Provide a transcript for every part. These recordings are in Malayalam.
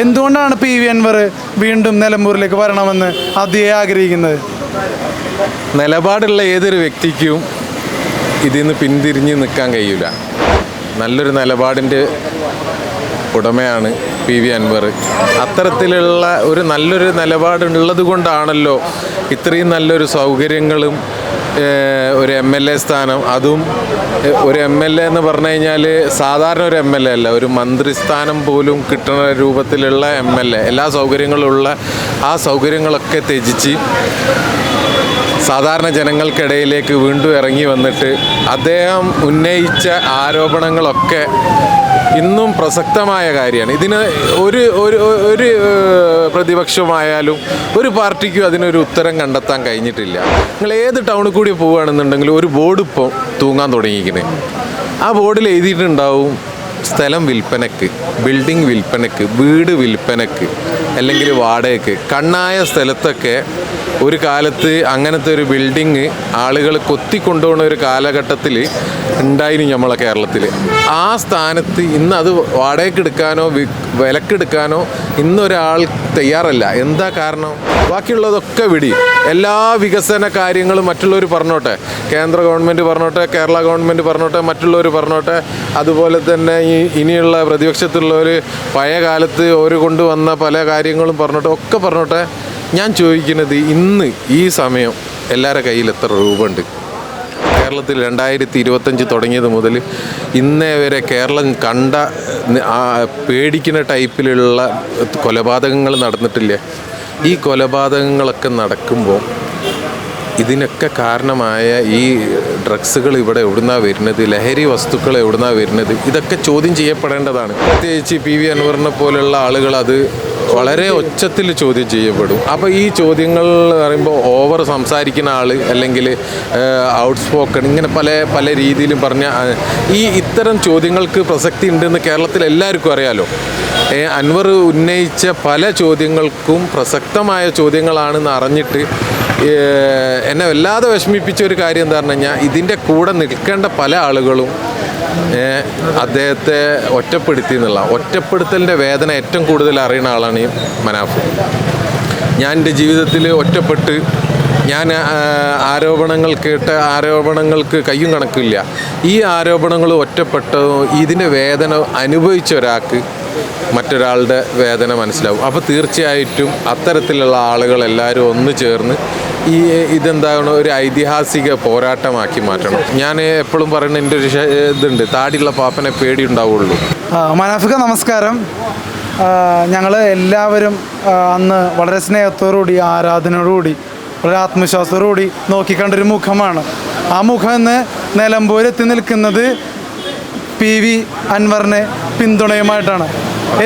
എന്തുകൊണ്ടാണ് പി വി അൻവർ വീണ്ടും നിലമ്പൂരിലേക്ക് വരണമെന്ന് അതിയെ ആഗ്രഹിക്കുന്നത്? നിലപാടുള്ള ഏതൊരു വ്യക്തിക്കും ഇതിൽ നിന്ന് പിന്തിരിഞ്ഞ് നിൽക്കാൻ കഴിയില്ല. നല്ലൊരു നിലപാടിന്റെ ഉടമയാണ് പി വി അൻവർ. അത്തരത്തിലുള്ള ഒരു നല്ലൊരു നിലപാടുള്ളത് കൊണ്ടാണല്ലോ ഇത്രയും നല്ലൊരു സൗകര്യങ്ങളും ഒരു എം എൽ എ സ്ഥാനം. അതും ഒരു എം എൽ എ എന്ന് പറഞ്ഞു കഴിഞ്ഞാൽ സാധാരണ ഒരു എം എൽ എ അല്ല. ഒരു മന്ത്രിസ്ഥാനം പോലും കിട്ടുന്ന രൂപത്തിലുള്ള എം എൽ എ. എല്ലാ സൗകര്യങ്ങളുള്ള ആ സൗകര്യങ്ങളൊക്കെ ത്യജിച്ച് സാധാരണ ജനങ്ങൾക്കിടയിലേക്ക് വീണ്ടും ഇറങ്ങി വന്നിട്ട് അദ്ദേഹം ഉന്നയിച്ച ആരോപണങ്ങളൊക്കെ ഇന്നും പ്രസക്തമായ കാര്യമാണ്. ഇതിന് ഒരു ഒരു ഒരു പ്രതിപക്ഷമായാലും ഒരു പാർട്ടിക്കും അതിനൊരു ഉത്തരം കണ്ടെത്താൻ കഴിഞ്ഞിട്ടില്ല. നിങ്ങൾ ഏത് ടൗണിൽ കൂടി പോവുകയാണെന്നുണ്ടെങ്കിലും ഒരു ബോർഡ് ഇപ്പോൾ തൂങ്ങാൻ തുടങ്ങിയിരിക്കുന്നത് ആ ബോർഡിൽ എഴുതിയിട്ടുണ്ടാവും സ്ഥലം വിൽപ്പനക്ക് ബിൽഡിംഗ് വിൽപ്പനക്ക് വീട് വിൽപ്പനക്ക് അല്ലെങ്കിൽ വാടകയ്ക്ക്. കണ്ണായ സ്ഥലത്തൊക്കെ ഒരു കാലത്ത് അങ്ങനത്തെ ഒരു ബിൽഡിങ് ആളുകൾ കൊത്തിക്കൊണ്ടുപോകുന്ന ഒരു കാലഘട്ടത്തിൽ ഉണ്ടായിരുന്നു നമ്മളെ കേരളത്തിൽ. ആ സ്ഥാനത്ത് ഇന്ന് അത് വാടകയ്ക്ക് എടുക്കാനോ വി- വിലക്കെടുക്കാനോ ഇന്നൊരാൾ തയ്യാറല്ല. എന്താ കാരണം? ബാക്കിയുള്ളതൊക്കെ വിടി. എല്ലാ വികസന കാര്യങ്ങളും മറ്റുള്ളവർ പറഞ്ഞോട്ടെ. കേന്ദ്ര ഗവൺമെന്റ് പറഞ്ഞോട്ടെ കേരള ഗവൺമെന്റ് പറഞ്ഞോട്ടെ മറ്റുള്ളവർ പറഞ്ഞോട്ടെ. അതുപോലെ തന്നെ ഈ ഇനിയുള്ള പ്രതിപക്ഷത്തുള്ളവർ പഴയ കാലത്ത് അവർ കൊണ്ടുവന്ന പല കാര്യങ്ങളും പറഞ്ഞോട്ടെ ഒക്കെ പറഞ്ഞോട്ടെ. ഞാൻ ചോദിക്കുന്നത് ഇന്ന് ഈ സമയം എല്ലാവരുടെ കയ്യിൽ എത്ര രൂപ ഉണ്ട് കേരളത്തിൽ രണ്ടായിരത്തി ഇരുപത്തഞ്ച് തുടങ്ങിയത് മുതൽ ഇന്നേ വരെ കേരളം കണ്ട പേടിക്കുന്ന ടൈപ്പിലുള്ള കൊലപാതകങ്ങൾ നടന്നിട്ടില്ലേ? ഈ കൊലപാതകങ്ങളൊക്കെ നടക്കുമ്പോൾ ഇതിനൊക്കെ കാരണമായ ഈ ഡ്രഗ്സുകൾ ഇവിടെ എവിടുന്നാ വരുന്നത്? ലഹരി വസ്തുക്കൾ എവിടുന്നാ വരുന്നത്? ഇതൊക്കെ ചോദ്യം ചെയ്യപ്പെടേണ്ടതാണ്. പ്രത്യേകിച്ച് പി വി അൻവറിനെ പോലുള്ള ആളുകൾ അത് വളരെ ഒച്ചത്തിൽ ചോദ്യം ചെയ്യപ്പെടും. അപ്പോൾ ഈ ചോദ്യങ്ങൾ പറയുമ്പോൾ ഓവർ സംസാരിക്കുന്ന ആൾ അല്ലെങ്കിൽ ഔട്ട് സ്പോക്കൺ ഇങ്ങനെ പല പല രീതിയിലും പറഞ്ഞ ഈ ഇത്തരം ചോദ്യങ്ങൾക്ക് പ്രസക്തി ഉണ്ടെന്ന് കേരളത്തിൽ എല്ലാവർക്കും അറിയാലോ. അൻവർ ഉന്നയിച്ച പല ചോദ്യങ്ങൾക്കും പ്രസക്തമായ ചോദ്യങ്ങളാണെന്ന് അറിഞ്ഞിട്ട് എന്നെ വല്ലാതെ വിഷമിപ്പിച്ച ഒരു കാര്യം എന്താ പറഞ്ഞു കഴിഞ്ഞാൽ ഇതിന്റെ കൂടെ നിൽക്കേണ്ട പല ആളുകളും അദ്ദേഹത്തെ ഒറ്റപ്പെടുത്തി എന്നുള്ള ഒറ്റപ്പെടുത്തലിന്റെ വേദന ഏറ്റവും കൂടുതൽ അറിയുന്ന ആളാണ് ഈ മനാഫ്. ഞാൻ എന്റെ ജീവിതത്തിൽ ഒറ്റപ്പെട്ട് ഞാൻ ആരോപണങ്ങൾ കേട്ട ആരോപണങ്ങൾക്ക് കയ്യും കണക്കില്ല. ഈ ആരോപണങ്ങൾ ഒറ്റപ്പെട്ടതോ ഇതിന്റെ വേദന അനുഭവിച്ച ഒരാൾക്ക് മറ്റൊരാളുടെ വേദന മനസ്സിലാവും. അപ്പോൾ തീർച്ചയായിട്ടും അത്തരത്തിലുള്ള ആളുകൾ എല്ലാവരും ഒന്ന് ചേർന്ന് ഈ ഇതെന്താണ് ഒരു ഐതിഹാസിക പോരാട്ടമാക്കി മാറ്റണം. ഞാൻ എപ്പോഴും പറയുന്ന എന്റെ ഒരു ഇതുണ്ട് താടിയുള്ള പാപ്പനെ പേടി ഉണ്ടാവുള്ളൂ. മനാഫിക നമസ്കാരം. ഞങ്ങൾ എല്ലാവരും അന്ന് വളരെ സ്നേഹത്തോടുകൂടി ആരാധനയോടുകൂടി വളരെ ആത്മവിശ്വാസത്തോടുകൂടി നോക്കിക്കണ്ടൊരു മുഖമാണ്. ആ മുഖം ഇന്ന് നിലമ്പൂരെത്തി നിൽക്കുന്നത് പി വി അൻവറിനെ പിന്തുണയുമായിട്ടാണ്.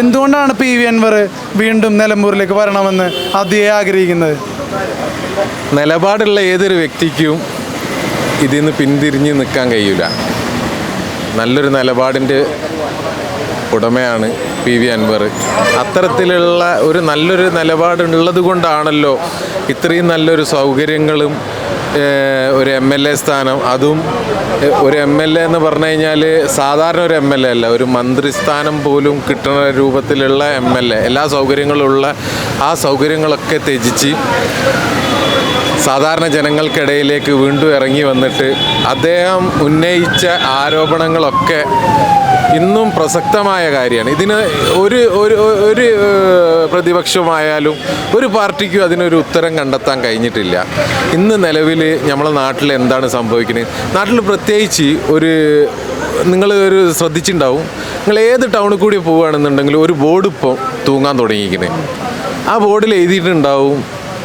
എന്തുകൊണ്ടാണ് പി വി അൻവർ വീണ്ടും നിലമ്പൂരിലേക്ക് വരണമെന്ന് അതിയെ ആഗ്രഹിക്കുന്നത്? നിലപാടുള്ള ഏതൊരു വ്യക്തിക്കും ഇതിൽ നിന്ന് പിന്തിരിഞ്ഞ് നിൽക്കാൻ കഴിയില്ല. നല്ലൊരു നിലപാടിന്റെ ഉടമയാണ് പി വി അൻവർ. അത്തരത്തിലുള്ള ഒരു നല്ലൊരു നിലപാടുള്ളത് കൊണ്ടാണല്ലോ ഇത്രയും നല്ലൊരു സൗകര്യങ്ങളും ഒരു എം എൽ എ സ്ഥാനം. അതും ഒരു എം എൽ എ എന്ന് പറഞ്ഞു കഴിഞ്ഞാൽ സാധാരണ ഒരു എം എൽ എ അല്ല. ഒരു മന്ത്രിസ്ഥാനം പോലും കിട്ടുന്ന രൂപത്തിലുള്ള എം എൽ എ. എല്ലാ സൗകര്യങ്ങളുള്ള ആ സൗകര്യങ്ങളൊക്കെ ത്യജിച്ച് സാധാരണ ജനങ്ങൾക്കിടയിലേക്ക് വീണ്ടും ഇറങ്ങി വന്നിട്ട് അദ്ദേഹം ഉന്നയിച്ച ആരോപണങ്ങളൊക്കെ ഇന്നും പ്രസക്തമായ കാര്യമാണ്. ഇതിന് ഒരു ഒരു ഒരു പ്രതിപക്ഷമായാലും ഒരു പാർട്ടിക്കും അതിനൊരു ഉത്തരം കണ്ടെത്താൻ കഴിഞ്ഞിട്ടില്ല. ഇന്ന് നിലവിൽ നമ്മളെ നാട്ടിൽ എന്താണ് സംഭവിക്കുന്നത് നാട്ടിൽ പ്രത്യേകിച്ച് ഒരു നിങ്ങൾ ഒരു ശ്രദ്ധിച്ചിട്ടുണ്ടാവും നിങ്ങൾ ഏത് ടൗണിൽ കൂടി പോവുകയാണെന്നുണ്ടെങ്കിൽ ഒരു ബോർഡ് ഇപ്പോൾ തൂങ്ങാൻ തുടങ്ങിയിരിക്കുന്നത് ആ ബോർഡിൽ എഴുതിയിട്ടുണ്ടാവും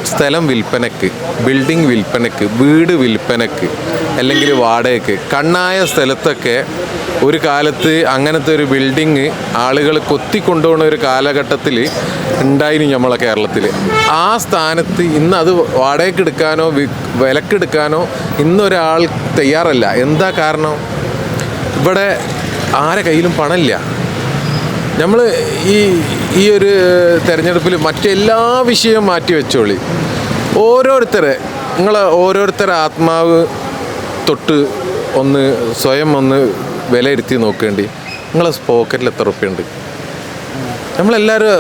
സ്ഥലം വിൽപ്പനക്ക് ബിൽഡിംഗ് വിൽപ്പനക്ക് വീട് വിൽപ്പനക്ക് അല്ലെങ്കിൽ വാടകയ്ക്ക്. കണ്ണായ സ്ഥലത്തൊക്കെ ഒരു കാലത്ത് അങ്ങനത്തെ ഒരു ബിൽഡിങ് ആളുകൾ കൊത്തിക്കൊണ്ടുപോകുന്ന ഒരു കാലഘട്ടത്തിൽ ഉണ്ടായിരുന്നു നമ്മളെ കേരളത്തിൽ. ആ സ്ഥാനത്ത് ഇന്ന് അത് വാടകയ്ക്ക് എടുക്കാനോ വി- വിലക്കെടുക്കാനോ ഇന്നൊരാൾ തയ്യാറല്ല. എന്താ കാരണം? ഇവിടെ ആരെ കയ്യിലും പണമില്ല. നമ്മൾ ഈ ഈ ഒരു തെരഞ്ഞെടുപ്പിൽ മറ്റെല്ലാ വിഷയവും മാറ്റി വെച്ചോളി. ഓരോരുത്തരെ നിങ്ങൾ ഓരോരുത്തരെ ആത്മാവ് തൊട്ട് ഒന്ന് സ്വയം ഒന്ന് വിലയിരുത്തി നോക്കേണ്ടി. നിങ്ങളെ പോക്കറ്റിൽ എത്ര ഉണ്ട് നമ്മളെല്ലാവരും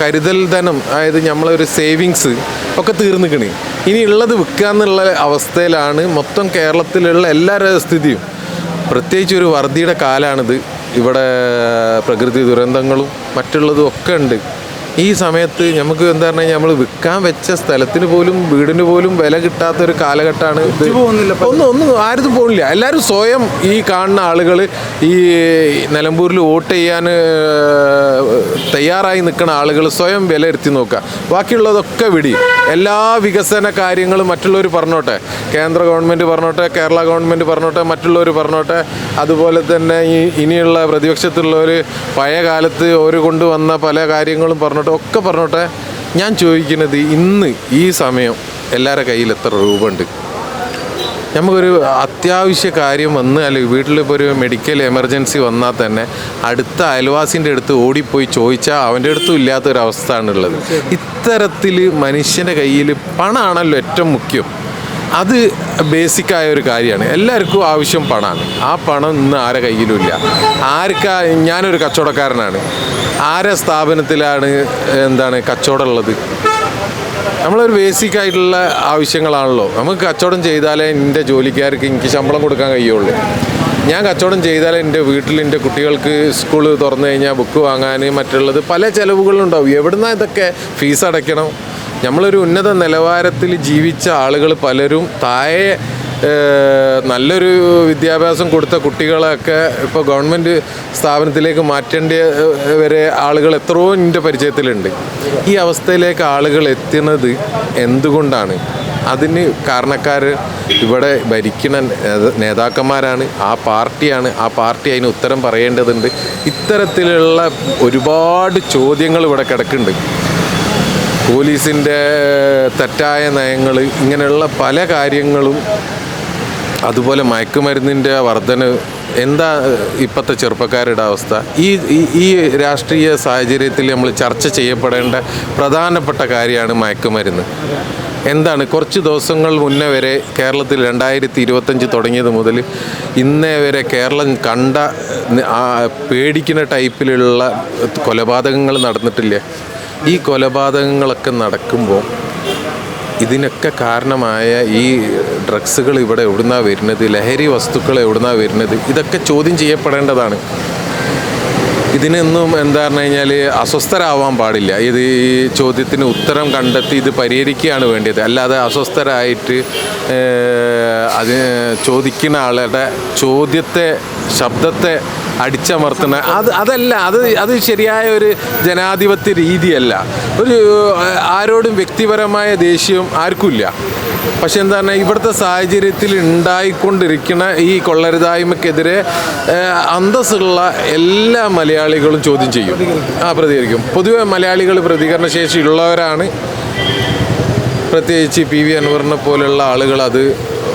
കരുതൽ ധനം അതായത് നമ്മളൊരു സേവിങ്സ് ഒക്കെ തീർന്നിക്കണ് ഇനി ഉള്ളത് വിൽക്കുക എന്നുള്ള അവസ്ഥയിലാണ് മൊത്തം കേരളത്തിലുള്ള എല്ലാവരുടെ സ്ഥിതിയും. പ്രത്യേകിച്ച് ഒരു വറുതിയുടെ കാലാണിത്. ഇവിടെ പ്രകൃതി ദുരന്തങ്ങളും മറ്റുള്ളതും ഒക്കെ ഉണ്ട്. ഈ സമയത്ത് നമുക്ക് എന്താ പറഞ്ഞാൽ നമ്മൾ വിൽക്കാൻ വെച്ച സ്ഥലത്തിന് പോലും വീടിന് പോലും വില കിട്ടാത്ത ഒരു കാലഘട്ടമാണ് ഇത് ഒന്നും ഒന്നും ആരും പോകുന്നില്ല എല്ലാവരും സ്വയം ഈ കാണുന്ന ആളുകൾ ഈ നിലമ്പൂരിൽ വോട്ട് ചെയ്യാൻ തയ്യാറായി നിൽക്കുന്ന ആളുകൾ സ്വയം വിലയിരുത്തി നോക്കുക ബാക്കിയുള്ളതൊക്കെ വിടി. എല്ലാ വികസന കാര്യങ്ങളും മറ്റുള്ളവർ പറഞ്ഞോട്ടെ. കേന്ദ്ര ഗവൺമെന്റ് പറഞ്ഞോട്ടെ കേരള ഗവൺമെന്റ് പറഞ്ഞോട്ടെ മറ്റുള്ളവർ പറഞ്ഞോട്ടെ. അതുപോലെ തന്നെ ഈ ഇനിയുള്ള പ്രതിപക്ഷത്തുള്ളവർ പഴയ കാലത്ത് അവർ കൊണ്ടുവന്ന പല കാര്യങ്ങളും പറഞ്ഞോട്ടെ ഒക്കെ പറഞ്ഞോട്ടെ. ഞാൻ ചോദിക്കുന്നത് ഇന്ന് ഈ സമയം എല്ലാവരുടെ കയ്യിൽ എത്ര രൂപ ഉണ്ട് നമുക്കൊരു അത്യാവശ്യ കാര്യം വന്ന് അല്ലെങ്കിൽ വീട്ടിലിപ്പോൾ ഒരു മെഡിക്കൽ എമർജൻസി വന്നാൽ തന്നെ അടുത്ത അയൽവാസിന്റെ അടുത്ത് ഓടിപ്പോയി ചോദിച്ചാൽ അവന്റെ അടുത്തും ഇല്ലാത്തൊരവസ്ഥയാണുള്ളത്. ഇത്തരത്തിൽ മനുഷ്യന്റെ കയ്യിൽ പണമാണല്ലോ ഏറ്റവും മുഖ്യം. അത് ബേസിക്കായ ഒരു കാര്യമാണ്. എല്ലാവർക്കും ആവശ്യം പണമാണ് ആ പണം ഇന്ന് ആരെ കയ്യിലും ഇല്ല ആർക്കാ ഞാനൊരു കച്ചവടക്കാരനാണ്. ആരെ സ്ഥാപനത്തിലാണ് എന്താണ് കച്ചവടം ഉള്ളത് നമ്മളൊരു ബേസിക് ആയിട്ടുള്ള ആവശ്യങ്ങളാണല്ലോ. നമുക്ക് കച്ചവടം ചെയ്താലേ എന്റെ ജോലിക്കാർക്ക് എനിക്ക് ശമ്പളം കൊടുക്കാൻ കഴിയുള്ളൂ. ഞാൻ കച്ചവടം ചെയ്താലേ എന്റെ വീട്ടിൽ എന്റെ കുട്ടികൾക്ക് സ്കൂൾ തുറന്നു കഴിഞ്ഞാൽ ബുക്ക് വാങ്ങാൻ മറ്റുള്ളത് പല ചിലവുകളുണ്ടാവും. എവിടുന്നാ ഇതൊക്കെ ഫീസ് അടയ്ക്കണം? നമ്മളൊരു ഉന്നത നിലവാരത്തിൽ ജീവിച്ച ആളുകൾ പലരും താഴെ നല്ലൊരു വിദ്യാഭ്യാസം കൊടുത്ത കുട്ടികളൊക്കെ ഇപ്പോൾ ഗവൺമെന്റ് സ്ഥാപനത്തിലേക്ക് മാറ്റേണ്ട വരെ ആളുകൾ എത്രയോ എന്റെ പരിചയത്തിലുണ്ട്. ഈ അവസ്ഥയിലേക്ക് ആളുകൾ എത്തുന്നത് എന്തുകൊണ്ടാണ്? അതിന് കാരണക്കാർ ഇവിടെ ഭരിക്കുന്ന നേതാക്കന്മാരാണ് ആ പാർട്ടിയാണ് ആ പാർട്ടി അതിന് ഉത്തരം പറയേണ്ടതുണ്ട്. ഇത്തരത്തിലുള്ള ഒരുപാട് ചോദ്യങ്ങൾ ഇവിടെ കിടക്കുന്നുണ്ട്. പോലീസിന്റെ തെറ്റായ നയങ്ങൾ ഇങ്ങനെയുള്ള പല കാര്യങ്ങളും അതുപോലെ മയക്കുമരുന്നിന്റെ വർധന എന്താ ഇപ്പോഴത്തെ ചെറുപ്പക്കാരുടെ അവസ്ഥ? ഈ ഈ- രാഷ്ട്രീയ സാഹചര്യത്തിൽ നമ്മൾ ചർച്ച ചെയ്യപ്പെടേണ്ട പ്രധാനപ്പെട്ട കാര്യമാണ് മയക്കുമരുന്ന്. എന്താണ്? കുറച്ച് ദിവസങ്ങൾ മുന്നേ വരെ കേരളത്തിൽ രണ്ടായിരത്തി ഇരുപത്തഞ്ച് തുടങ്ങിയത് മുതൽ ഇന്നേ വരെ കേരളം കണ്ട പേടിക്കുന്ന ടൈപ്പിലുള്ള കൊലപാതകങ്ങൾ നടന്നിട്ടില്ലേ? ഈ കൊലപാതകങ്ങളൊക്കെ നടക്കുമ്പോൾ ഇതിനൊക്കെ കാരണമായ ഈ ഡ്രഗ്സുകൾ ഇവിടെ എവിടുന്നാണ് വരുന്നത്? ലഹരി വസ്തുക്കൾ എവിടുന്നാണ് വരുന്നത്? ഇതൊക്കെ ചോദ്യം ചെയ്യപ്പെടേണ്ടതാണ്. ഇതിനൊന്നും എന്താ പറഞ്ഞു കഴിഞ്ഞാൽ അസ്വസ്ഥരാവാൻ പാടില്ല. ഇത് ഈ ചോദ്യത്തിന് ഉത്തരം കണ്ടെത്തി ഇത് പരിഹരിക്കുകയാണ് വേണ്ടത് അല്ലാതെ അസ്വസ്ഥരായിട്ട് അത് ചോദിക്കുന്ന ആളുടെ ചോദ്യത്തെ ശബ്ദത്തെ അടിച്ചമർത്തുന്ന അത് അതല്ല അത് അത് ശരിയായ ഒരു ജനാധിപത്യ രീതിയല്ല. ഒരു ആരോടും വ്യക്തിപരമായ ദേഷ്യം ആർക്കുമില്ല. പക്ഷെ എന്താ പറഞ്ഞാൽ ഇവിടുത്തെ സാഹചര്യത്തിൽ ഉണ്ടായിക്കൊണ്ടിരിക്കുന്ന ഈ കൊള്ളരുതായ്മക്കെതിരെ അന്തസ്സുള്ള എല്ലാ മലയാളികളും ചോദ്യം ചെയ്യും. ആ പ്രതികരിക്കും. പൊതുവെ മലയാളികൾ പ്രതികരണ ഉള്ളവരാണ്. പ്രത്യേകിച്ച് പി വി അൻവറിനെ പോലുള്ള ആളുകൾ അത്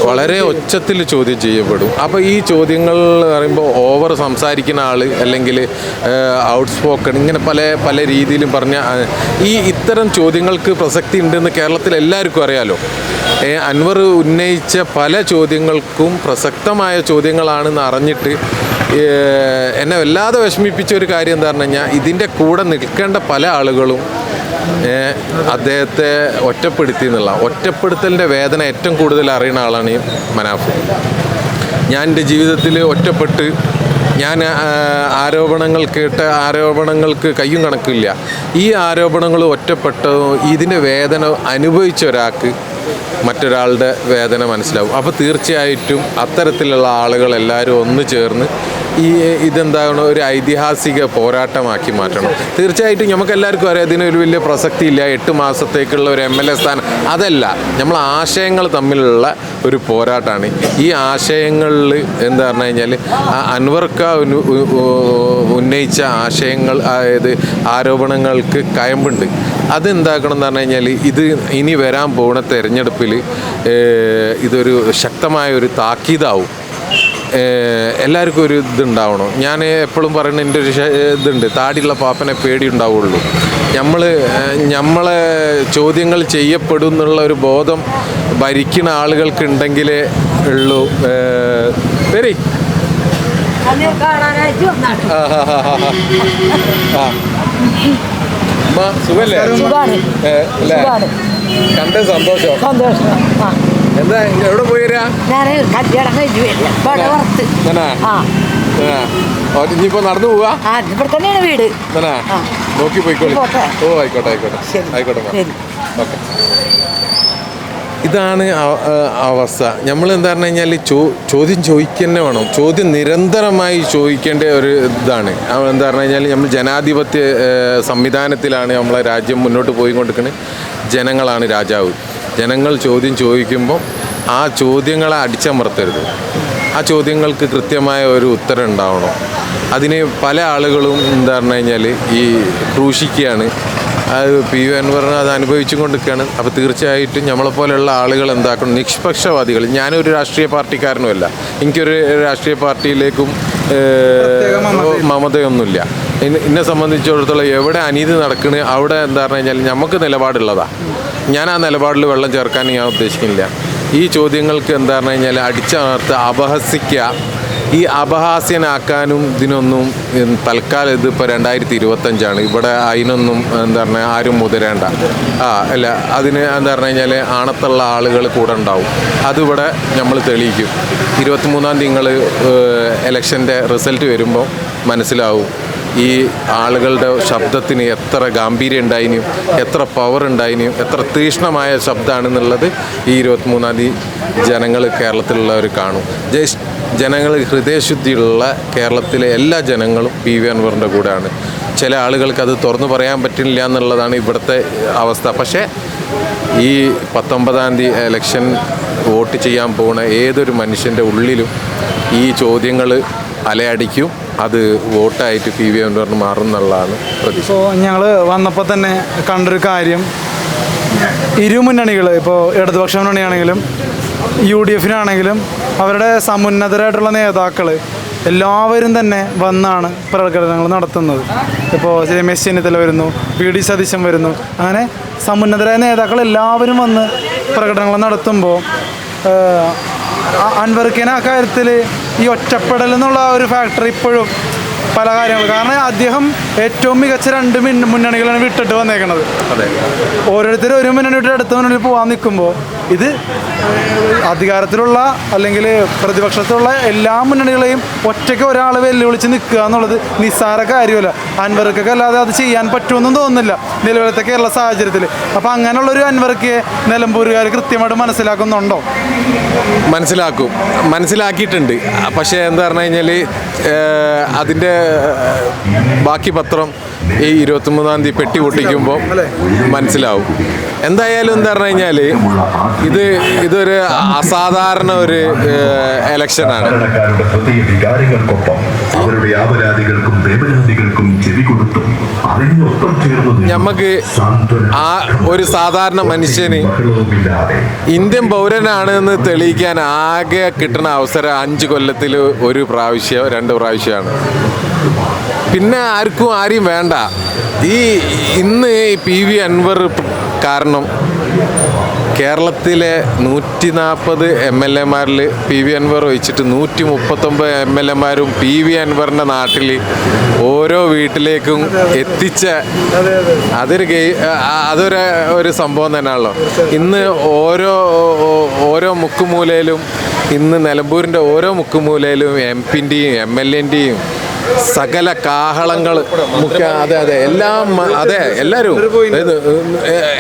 വളരെ ഒച്ചത്തിൽ ചോദ്യം ചെയ്യപ്പെടും. അപ്പോൾ ഈ ചോദ്യങ്ങൾ എന്ന് പറയുമ്പോൾ ഓവർ സംസാരിക്കുന്ന ആൾ അല്ലെങ്കിൽ ഔട്ട് സ്പോക്കൺ ഇങ്ങനെ പല പല രീതിയിലും പറഞ്ഞ ഈ ഇത്തരം ചോദ്യങ്ങൾക്ക് പ്രസക്തി ഉണ്ടെന്ന് കേരളത്തിൽ എല്ലാവർക്കും അറിയാലോ. അൻവർ ഉന്നയിച്ച പല ചോദ്യങ്ങൾക്കും പ്രസക്തമായ ചോദ്യങ്ങളാണെന്ന് അറിഞ്ഞിട്ട് എന്നെ വല്ലാതെ വിഷമിപ്പിച്ച ഒരു കാര്യം എന്താ പറഞ്ഞു കഴിഞ്ഞാൽ ഇതിന്റെ കൂടെ നിൽക്കേണ്ട പല ആളുകളും അദ്ദേഹത്തെ ഒറ്റപ്പെടുത്തി എന്നുള്ള ഒറ്റപ്പെടുത്തലിന്റെ വേദന ഏറ്റവും കൂടുതൽ അറിയുന്ന ആളാണ് ഈ മനാഫ്. ഞാൻ എന്റെ ജീവിതത്തിൽ ഒറ്റപ്പെട്ട് ഞാൻ ആരോപണങ്ങൾ കേട്ട ആരോപണങ്ങൾക്ക് കയ്യും കണക്കില്ല. ഈ ആരോപണങ്ങൾ ഒറ്റപ്പെട്ടതും ഇതിന്റെ വേദന അനുഭവിച്ച ഒരാൾക്ക് മറ്റൊരാളുടെ വേദന മനസ്സിലാവും. അപ്പോൾ തീർച്ചയായിട്ടും അത്തരത്തിലുള്ള ആളുകൾ എല്ലാവരും ഒന്ന് ചേർന്ന് ഈ ഇതെന്താണ് ഒരു ഐതിഹാസിക പോരാട്ടമാക്കി മാറ്റണം. തീർച്ചയായിട്ടും നമുക്ക് എല്ലാവർക്കും അറിയാം ഇതിന് ഒരു വലിയ പ്രസക്തി ഇല്ല എട്ട് മാസത്തേക്കുള്ള ഒരു എം എൽ എ സ്ഥാനം. അതല്ല നമ്മൾ ആശയങ്ങൾ തമ്മിലുള്ള ഒരു പോരാട്ടമാണ് ഈ ആശയങ്ങളിൽ എന്താ പറഞ്ഞു കഴിഞ്ഞാൽ അൻവർക്ക ഉന്നയിച്ച ആശയങ്ങൾ അതായത് ആരോപണങ്ങൾക്ക് കയമ്പുണ്ട്. അതെന്താക്കണം എന്ന് പറഞ്ഞു കഴിഞ്ഞാൽ ഇത് ഇനി വരാൻ പോകുന്ന തെരഞ്ഞെടുപ്പിൽ ഇതൊരു ശക്തമായ ഒരു താക്കീതാവും എല്ലാവർക്കും ഒരു ഇതുണ്ടാവണം. ഞാൻ എപ്പോഴും പറയുന്ന എന്റെ ഒരു ഇതുണ്ട്. താടിയുള്ള പാപ്പനെ പേടി ഉണ്ടാവുള്ളൂ. നമ്മൾ നമ്മളെ ചോദ്യങ്ങൾ ചെയ്യപ്പെടും എന്നുള്ള ഒരു ബോധം ഭരിക്കുന്ന ആളുകൾക്ക് ഉണ്ടെങ്കിലേ ഉള്ളൂ ശരി ആ. സുഖല്ലേ? സുഖാണ്. ഏ, സുഖാണ്. കണ്ട സന്തോഷം. സന്തോഷം. എന്താ എവിടെ പോയി വരാ കല്യാണം കഴിഞ്ഞു ഇനിയിപ്പോ നടന്നു പോവാ? തന്നെയാണ് വീട്. നോക്കി പോയിക്കോളി. ഓ ആയിക്കോട്ടെ ആയിക്കോട്ടെ. ആയിക്കോട്ടെ ഓക്കെ. ഇതാണ് അവസ്ഥ. നമ്മൾ എന്താ പറഞ്ഞു കഴിഞ്ഞാൽ ചോ ചോദ്യം ചോദിക്കുക തന്നെ വേണം. ചോദ്യം നിരന്തരമായി ചോദിക്കേണ്ട ഒരു ഇതാണ്. എന്താ പറഞ്ഞു കഴിഞ്ഞാൽ നമ്മൾ ജനാധിപത്യ സംവിധാനത്തിലാണ് നമ്മളെ രാജ്യം മുന്നോട്ട് പോയിക്കൊണ്ടിരിക്കുന്നത് ജനങ്ങളാണ് രാജാവ്. ജനങ്ങൾ ചോദ്യം ചോദിക്കുമ്പോൾ ആ ചോദ്യങ്ങളെ അടിച്ചമർത്തരുത്. ആ ചോദ്യങ്ങൾക്ക് കൃത്യമായ ഒരു ഉത്തരം ഉണ്ടാവണം. അതിന് പല ആളുകളും എന്താ പറഞ്ഞു കഴിഞ്ഞാൽ ഈ ക്രൂശിക്കുകയാണ്. അത് പി യു അൻവറിന് അത് അനുഭവിച്ചു കൊണ്ടിരിക്കുകയാണ്. അപ്പോൾ തീർച്ചയായിട്ടും നമ്മളെപ്പോലെയുള്ള ആളുകൾ എന്താക്കണം? നിഷ്പക്ഷവാദികൾ. ഞാനൊരു രാഷ്ട്രീയ പാർട്ടിക്കാരനുമല്ല. എനിക്കൊരു രാഷ്ട്രീയ പാർട്ടിയിലേക്കും മമതയൊന്നുമില്ല. എന്നെ- സംബന്ധിച്ചിടത്തോളം എവിടെ അനീതി നടക്കുന്നത് അവിടെ എന്താ പറഞ്ഞു കഴിഞ്ഞാൽ നമുക്ക് നിലപാടുള്ളതാ. ഞാൻ ആ നിലപാടിൽ വെള്ളം ചേർക്കാൻ ഞാൻ ഉദ്ദേശിക്കുന്നില്ല. ഈ ചോദ്യങ്ങൾക്ക് എന്താ പറഞ്ഞു കഴിഞ്ഞാൽ അടിച്ചമർത്ത് അപഹസിക്കുക ഈ അപഹാസ്യനാക്കാനും ഇതിനൊന്നും തൽക്കാലം ഇതിപ്പോൾ രണ്ടായിരത്തി ഇരുപത്തഞ്ചാണ് ഇവിടെ അതിനൊന്നും എന്താ പറഞ്ഞാൽ ആരും മുതിരേണ്ട. ആ അല്ല അതിന് എന്താ പറഞ്ഞു കഴിഞ്ഞാൽ ആണത്തുള്ള ആളുകൾ കൂടെ ഉണ്ടാവും. അതിവിടെ നമ്മൾ തെളിയിക്കും. ഇരുപത്തിമൂന്നാം മൂന്നാം നിങ്ങൾ ഇലക്ഷന്റെ റിസൾട്ട് വരുമ്പോൾ മനസ്സിലാവും. ഈ ആളുകളുടെ ശബ്ദത്തിന് എത്ര ഗാംഭീര്യം ഉണ്ടായിനും എത്ര പവർ ഉണ്ടായിനും എത്ര തീക്ഷ്ണമായ ശബ്ദമാണെന്നുള്ളത് ഈ ഇരുപത്തിമൂന്നാം തീയതി ജനങ്ങൾ കേരളത്തിലുള്ളവർ കാണും. ജസ്റ്റ് ജനങ്ങൾ ഹൃദയശുദ്ധിയുള്ള കേരളത്തിലെ എല്ലാ ജനങ്ങളും പി വി അൻവറിന്റെ കൂടെയാണ്. ചില ആളുകൾക്ക് അത് തുറന്നു പറയാൻ പറ്റില്ല എന്നുള്ളതാണ് ഇവിടുത്തെ അവസ്ഥ. പക്ഷേ ഈ പത്തൊമ്പതാം തീയതി എലക്ഷൻ വോട്ട് ചെയ്യാൻ പോകുന്ന ഏതൊരു മനുഷ്യന്റെ ഉള്ളിലും ഈ ചോദ്യങ്ങൾ അലയടിക്കും. അത് വോട്ടായിട്ട് പി വി അൻവറിന് മാറും എന്നുള്ളതാണ് ഇപ്പോൾ ഞങ്ങൾ വന്നപ്പോൾ തന്നെ കണ്ടൊരു കാര്യം. ഇരു മുന്നണികൾ ഇപ്പോൾ ഇടതുപക്ഷ മുന്നണിയാണെങ്കിലും യു ഡി എഫിനാണെങ്കിലും അവരുടെ സമുന്നതരായിട്ടുള്ള നേതാക്കൾ എല്ലാവരും തന്നെ വന്നാണ് പ്രകടനങ്ങൾ നടത്തുന്നത്. ഇപ്പോൾ രമേശ് ചെന്നിത്തല വരുന്നു വി ഡി സതീശൻ വരുന്നു. അങ്ങനെ സമുന്നതരായ നേതാക്കൾ എല്ലാവരും വന്ന് പ്രകടനങ്ങൾ നടത്തുമ്പോൾ അൻവർക്കിന് ആ കാര്യത്തിൽ ഈ ഒറ്റപ്പെടൽ എന്നുള്ള ഒരു ഫാക്ടറി ഇപ്പോഴും പല കാര്യങ്ങൾ. കാരണം അദ്ദേഹം ഏറ്റവും മികച്ച രണ്ട് മിന്ന- മുന്നണികളാണ് വിട്ടിട്ട് വന്നേക്കുന്നത് അതെ. ഓരോരുത്തരും ഒരു മുന്നണി വിട്ട് അടുത്ത മുന്നണി പോകാൻ നിൽക്കുമ്പോൾ ഇത് അധികാരത്തിലുള്ള അല്ലെങ്കിൽ പ്രതിപക്ഷത്തിലുള്ള എല്ലാ മുന്നണികളെയും ഒറ്റയ്ക്ക് ഒരാൾ വെല്ലുവിളിച്ച് നിൽക്കുക എന്നുള്ളത് നിസ്സാര കാര്യമല്ല. അൻവർക്കൊക്കെ അല്ലാതെ അത് ചെയ്യാൻ പറ്റുമെന്നും തോന്നുന്നില്ല നിലവിലത്തെ കേരള സാഹചര്യത്തിൽ അപ്പോൾ അങ്ങനെയുള്ളൊരു അൻവർക്ക് നിലമ്പൂരുകാർ കൃത്യമായിട്ട് മനസ്സിലാക്കുന്നുണ്ടോ? മനസ്സിലാക്കും. മനസ്സിലാക്കിയിട്ടുണ്ട്. പക്ഷേ എന്താ പറഞ്ഞു കഴിഞ്ഞാൽ അതിന്റെ ബാക്കി പത്രം ഈ ഇരുപത്തിമൂന്നാം തീയതി പെട്ടി പൊട്ടിക്കുമ്പോൾ മനസ്സിലാവും. എന്തായാലും എന്താ പറഞ്ഞു കഴിഞ്ഞാൽ ഇത് ഇതൊരു അസാധാരണ ഒരു എലക്ഷനാണ് നമുക്ക് ആ ഒരു സാധാരണ മനുഷ്യന് ഇന്ത്യൻ പൗരനാണ് എന്ന് തെളിയിക്കാൻ ആകെ കിട്ടുന്ന അവസരം അഞ്ച് കൊല്ലത്തിൽ ഒരു പ്രാവശ്യം രണ്ട് പ്രാവശ്യമാണ് പിന്നെ ആർക്കും ആരെയും വേണ്ട. ഈ ഇന്ന് പി വി അൻവർ കാരണം കേരളത്തിലെ നൂറ്റി നാൽപ്പത് എം എൽ എമാരിൽ പി വി അൻവർ ഒഴിച്ചിട്ട് നൂറ്റി മുപ്പത്തൊമ്പത് എം എൽ എമാരും പി വി അൻവറിന്റെ നാട്ടിൽ ഓരോ വീട്ടിലേക്കും എത്തിച്ച അതൊരു ഗെയി അതൊരു ഒരു സംഭവം തന്നെയാണല്ലോ. ഇന്ന് ഓരോ ഓരോ മുക്കുമൂലയിലും ഇന്ന് നിലമ്പൂരിന്റെ ഓരോ മുക്കുമൂലയിലും എം പിന്റെയും എം എൽ എന്റെയും സകല കാഹളങ്ങൾ മുഖ്യ അതെ അതെ എല്ലാം അതെ എല്ലാവരും അതായത്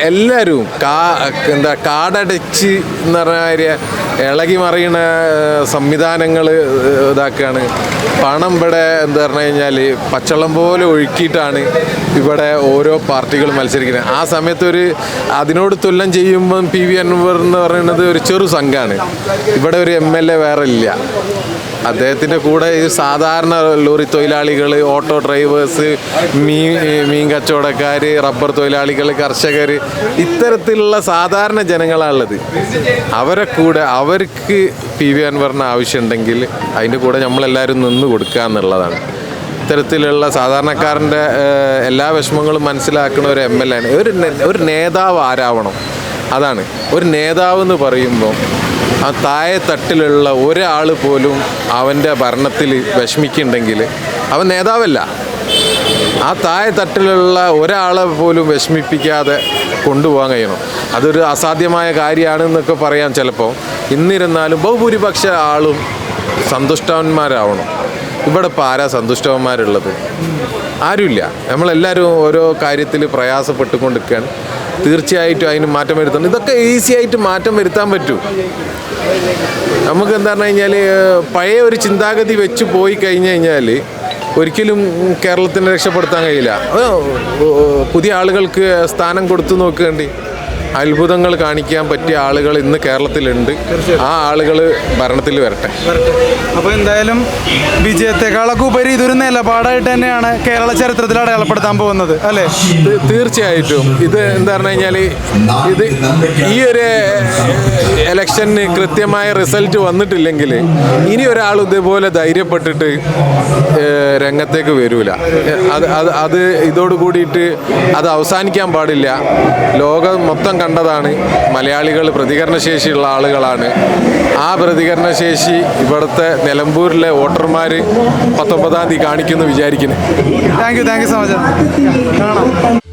എല്ലാവരും കാ എന്താ കാടടച്ച് എന്ന് പറഞ്ഞ ഇളകി മറിയണ സംവിധാനങ്ങൾ ഇതാക്കുകയാണ് പണം ഇവിടെ എന്താ പറഞ്ഞു കഴിഞ്ഞാൽ പച്ചവെള്ളം പോലെ ഒഴുക്കിയിട്ടാണ് ഇവിടെ ഓരോ പാർട്ടികൾ മത്സരിക്കുന്നത്. ആ സമയത്ത് ഒരു അതിനോട് തുല്യം ചെയ്യുമ്പം പി വി അൻവർ എന്ന് പറയുന്നത് ഒരു ചെറു സംഘമാണ് ഇവിടെ ഒരു എം എൽ എ വേറെ ഇല്ല. അദ്ദേഹത്തിന്റെ കൂടെ ഈ സാധാരണ ലോറി തൊഴിലാളികൾ ഓട്ടോ ഡ്രൈവേഴ്സ് മീൻ മീൻ കച്ചവടക്കാർ റബ്ബർ തൊഴിലാളികൾ കർഷകർ ഇത്തരത്തിലുള്ള സാധാരണ ജനങ്ങളാണുള്ളത്. അവരെ കൂടെ അവർക്ക് പി വി അൻവറിന് ആവശ്യമുണ്ടെങ്കിൽ അതിന്റെ കൂടെ നമ്മളെല്ലാവരും നിന്ന് കൊടുക്കുക എന്നുള്ളതാണ്. ഇത്തരത്തിലുള്ള സാധാരണക്കാരന്റെ എല്ലാ വിഷമങ്ങളും മനസ്സിലാക്കുന്ന ഒരു എം എൽ എ ഒരു ഒരു നേതാവ് ആരാവണം? അതാണ്. ഒരു നേതാവ് എന്ന് പറയുമ്പോൾ ആ താഴെ തട്ടിലുള്ള ഒരാൾ പോലും അവന്റെ ഭരണത്തിൽ വിഷമിക്കുന്നുണ്ടെങ്കിൽ അവൻ നേതാവല്ല. ആ താഴെ തട്ടിലുള്ള ഒരാളെ പോലും വിഷമിപ്പിക്കാതെ കൊണ്ടുപോകാൻ കഴിയണം. അതൊരു അസാധ്യമായ കാര്യമാണെന്നൊക്കെ പറയാം ചിലപ്പോൾ. എന്നിരുന്നാലും ബഹുഭൂരിപക്ഷ ആളും സന്തുഷ്ടവന്മാരാവണം ഇവിടെ ഇപ്പോൾ ആരാ സന്തുഷ്ടവന്മാരുള്ളത് ആരുമില്ല. നമ്മളെല്ലാവരും ഓരോ കാര്യത്തിൽ പ്രയാസപ്പെട്ടുകൊണ്ടിരിക്കുകയാണ്. തീർച്ചയായിട്ടും അതിന് മാറ്റം വരുത്തണം ഇതൊക്കെ ഈസി ആയിട്ട് മാറ്റം വരുത്താൻ പറ്റൂ. നമുക്ക് എന്താ പറഞ്ഞു കഴിഞ്ഞാൽ പഴയ ഒരു ചിന്താഗതി വെച്ച് പോയി കഴിഞ്ഞു കഴിഞ്ഞാൽ ഒരിക്കലും കേരളത്തിനെ രക്ഷപ്പെടുത്താൻ കഴിയില്ല. പുതിയ ആളുകൾക്ക് സ്ഥാനം കൊടുത്തു നോക്കേണ്ടി അത്ഭുതങ്ങൾ കാണിക്കാൻ പറ്റിയ ആളുകൾ ഇന്ന് കേരളത്തിലുണ്ട്. ആ ആളുകൾ ഭരണത്തിൽ വരട്ടെ. അപ്പോൾ എന്തായാലും വിജയത്തെക്കാളൊക്കെ ഉപരി ഇതൊരു നിലപാടായിട്ട് തന്നെയാണ് കേരള ചരിത്രത്തിൽ അടയാളപ്പെടുത്താൻ പോകുന്നത് അല്ലേ? തീർച്ചയായിട്ടും. ഇത് എന്താ പറഞ്ഞു കഴിഞ്ഞാൽ ഇത് ഈ ഒരു എലക്ഷന് കൃത്യമായ റിസൾട്ട് വന്നിട്ടില്ലെങ്കിൽ ഇനി ഒരാൾ ഇതേപോലെ ധൈര്യപ്പെട്ടിട്ട് രംഗത്തേക്ക് വരൂല. അത് അത് അത് ഇതോട് കൂടിയിട്ട് അത് അവസാനിക്കാൻ പാടില്ല. ലോകം മൊത്തം കണ്ടതാണ് മലയാളികൾ പ്രതികരണശേഷിയുള്ള ആളുകളാണ്. ആ പ്രതികരണശേഷി ഇവിടുത്തെ നിലമ്പൂരിലെ വോട്ടർമാർ പത്തൊമ്പതാം തീയതി കാണിക്കുമെന്ന് വിചാരിക്കുന്നു. Thank you thank you so much